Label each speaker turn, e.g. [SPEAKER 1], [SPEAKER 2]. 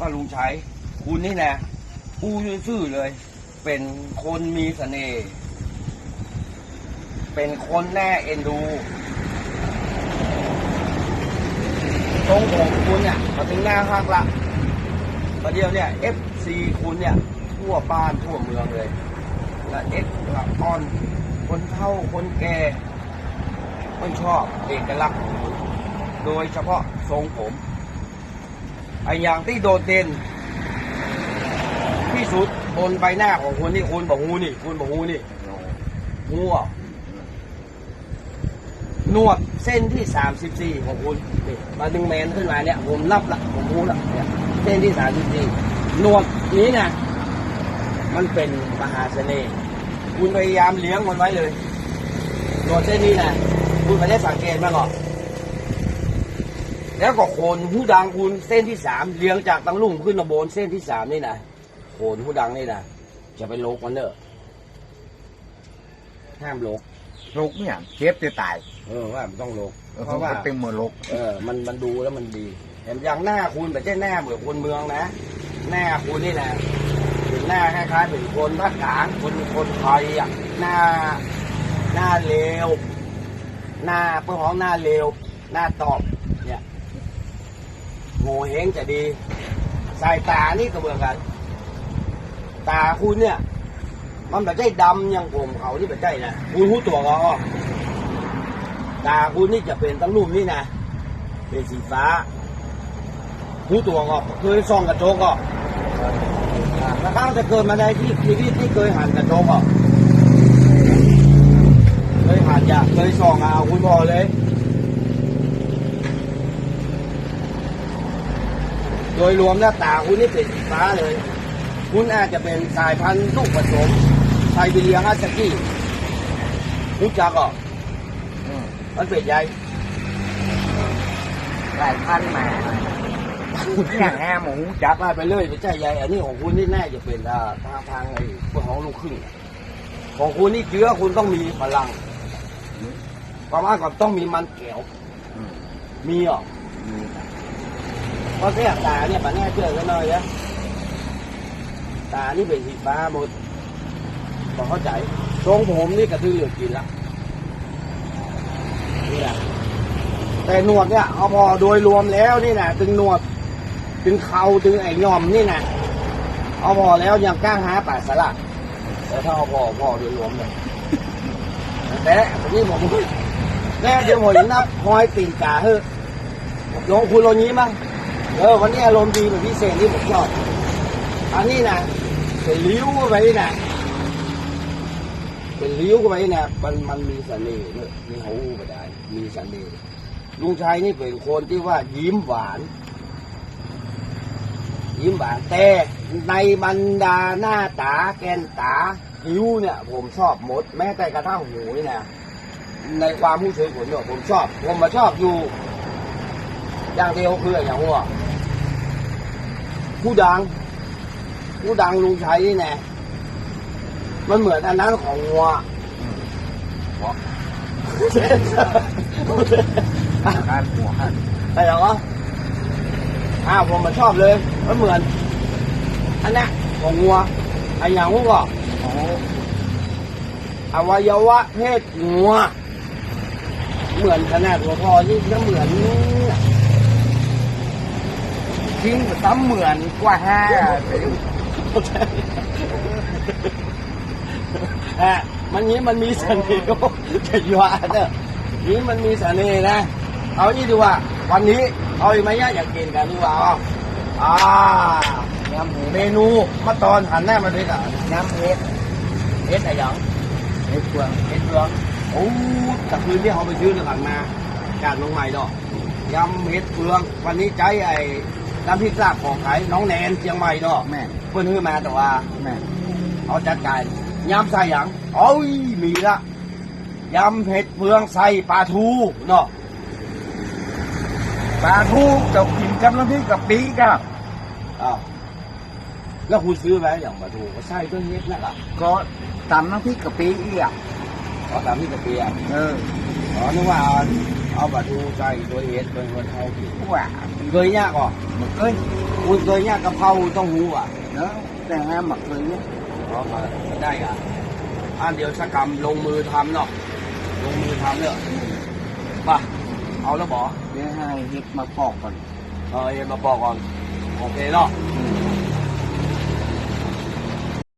[SPEAKER 1] ว่าลุงใชัยคุณนี่นะผู้ซื่อเลย เป็นคนมีเสน่ห์เป็นคนแน่เอ็นดูตรงของคุณเนี่ยมาถึงหน้าห้างละประเดี๋ยวเนี่ย FC คุณเนี่ย ทั่วบ้านทั่วเมืองเลย และเอ็กละออนคนเฒ่าคนแก่ไม่ชอบเอกลักษณ์โดยเฉพาะทรงผม ออย่างที่โดดเด่นที่สุดบนใบหน้าของคุณนี่คุณบอกหูนี่คุณบอกหูนี่หูอะนวดเส้นที่สามสิบสี่ของคุณนี่มาดึงแมนขึ้นมาเนี่ย ผมนับละผมรู้ละเนี่ยเส้นที่สามสิบสี่นวดนี้นะมันเป็นมหาเสน่ห์คุณพยายามเลี้ยงมันไว้เลยนวดเส้นนี้นะคุณไม่ได้สังเกตมาหรอก แล้วก็โคนหูดังคุณเส้นที่สามเลี้ยงจากตังลุ่งขึ้นมาบนเส้นที่สามนี่นะโคนหูดังนี่นะจะไปโลกมันเนอะห้ามโลก
[SPEAKER 2] ลูกเนี่ยเจ็บจะตาย
[SPEAKER 1] เออว่ามันต้องโลก
[SPEAKER 2] เออ
[SPEAKER 1] เพราะว่า
[SPEAKER 2] เป็นมือลูก
[SPEAKER 1] เออมันมันดูแล้วมันดีเห็นอย่างหน้าคุณแต่ใช่หน้าเหมือนคนเมืองนะหน้าคุณนี่นะเป็นหน้าคล้ายๆเป็นคนภาคกลางคนคนไทยอะหน้าหน้าเลวหน้าเพื่อของหน้าเลวหน้าตอบเนี่ย โง่เฮงจะดี สายตานี่ก็เหมือนกัน ตาคุณเนี่ย มันแบบใจดำอย่างผมเขาที่แบบใจนะคุณรู้ตัวก็ตาคุณนี่จะเป็นตั้งรูปนี่นะเป็นสีฟ้ารู้ตัวก็เคยส่องกระจกก็แล้วข้างจะเกิดมาในที่ชีวิตที่เคยหันกระจกก็เคยหันอยากเคยส่องเอาคุณบอกเลย โดยรวมแล้วตาคุณนี่เป็นสีฟ้าเลย คุณอาจจะเป็นสายพันธุ์ลูกผสมไซบีเรียฮัสกี้รู้จักอะมันเป็นใหญ่
[SPEAKER 2] หลายพันมาอย่างแง่หมู
[SPEAKER 1] จับมาไปเลยเป็นใจใหญ่อันนี้ของคุณนี่น่าจะเป็นอ่าทางทางไอ้พวกของลูกครึ่งอะของคุณนี่เชื้อคุณต้องมีพลังประมาณกับต้องมีมันแก้วมีอะ เพราะแค่ตาเนี่ยปันแน่เชื่อกันหน่อยนะตานี่เป็นสีฟ้าหมดพอเข้าใจทรงผมนี่กระตือรือกินละนี่แหละแต่หนวดเนี่ยเอาพอโดยรวมแล้วนี่นะถึงหนวดถึงเขาถึงไอ้ยอมนี่นะเอาพอแล้วยังกล้าหาป่าสลัดแต่ถ้าเอาพอพอโดยรวมเนี่ยแต่นี่ผมแน่เดี๋ยวผมนับคอยตีนกาเฮ้อลงคุณโรนี้มั้ง เออวันนี้อารมณ์ดีเป็นพิเศษที่ผมชอบอันนี้นะเป็นลิ้วเข้าไปนะเป็นลิ้วเข้าไปนะมันมันมีเสน่ห์ด้วยมีหูไปได้ มีเสน่ห์ลุงชัยนี่เป็นคนที่ว่ายิ้มหวาน ยิ้มหวานแต่ในบรรดาหน้าตาแกนตาคิ้วเนี่ย ผมชอบหมด แม้แต่กระทั่งหูนี่นะในความรู้สึกผมเนี่ยผมชอบ ผมมาชอบอยู่ อย่างเดียวคืออย่างหัว ผู้ดัง ผู้ดังลุงชัยนี่แน่มันเหมือนอันนั้นของงัว
[SPEAKER 2] การหัว
[SPEAKER 1] ใช่เหรออ้าวผมมาชอบเลย มันเหมือน อันนั้นของงัวไอ้อย่างหัว
[SPEAKER 2] โอ้
[SPEAKER 1] อวัยวะเพศงัว เหมือนขนาดหัวพอยิ่งก็เหมือน
[SPEAKER 2] จริงซ้ำเหมือนกว่าห้า
[SPEAKER 1] ฮะมันนี้มันมีเสน่ห์จะยว่าเนอะนี้มันมีเสน่ห์นะ เอานี่ดีกว่า วันนี้เอาอีกไหมเนี่ยอยากกินกันดีกว่าอาอ่ายำหมูเมนูมาตอนหันหน้ามาด้วยกัน
[SPEAKER 2] น้ำเล็ด
[SPEAKER 1] เฮ็ดอะไรอย่าง
[SPEAKER 2] เล็ดเฟือง
[SPEAKER 1] เฮ็ดเฟืองโอ้แต่คืนที่เขาไปซื้อหลังมาการลงใหม่ดอกยำเฮ็ดเฟือง วันนี้ใจไอ้ น้ำพริกลาบของขายน้องแนนเชียงใหม่ดอก
[SPEAKER 2] แม่
[SPEAKER 1] เพิ่นซื้อมาแต่ว่า
[SPEAKER 2] แม่
[SPEAKER 1] เอาจัดการยำใส่หยังโอ้ยมีละยำเผ็ดเฟืองใส่ปลาทูเนาะ
[SPEAKER 2] ปลาทูกับกินกับน้ำพริกกับปีกับ
[SPEAKER 1] อ้าวแล้วคุณซื้อไว้อย่างปลาทูก็ใส่ต้นเฮ็ดนั่นแหละ
[SPEAKER 2] ก็ตำน้ำพริกกับปีอีกอะ
[SPEAKER 1] เอาตามที่กระเปียก
[SPEAKER 2] เออ
[SPEAKER 1] อ๋อนึกว่า เอาเอาปลาทูใส่ตัวเฮ็ดเป็นคนไทยกิน
[SPEAKER 2] ว่า
[SPEAKER 1] เคยยากอะ
[SPEAKER 2] มันเอ้ย
[SPEAKER 1] เคุณเคยเนี่ยกะเพราต้องหูอะ
[SPEAKER 2] đó để hai mặt rồi nhé
[SPEAKER 1] อ๋อได้อะอ่าเดี๋ยวสักกรรมลงมือทำเนาะลงมือทำเนอะป่ะเอาแล้วบอ
[SPEAKER 2] để hai hiệp mà phọt còn
[SPEAKER 1] เออเอ็นมาบอกก่อนโอเคเนาะ
[SPEAKER 2] ừ.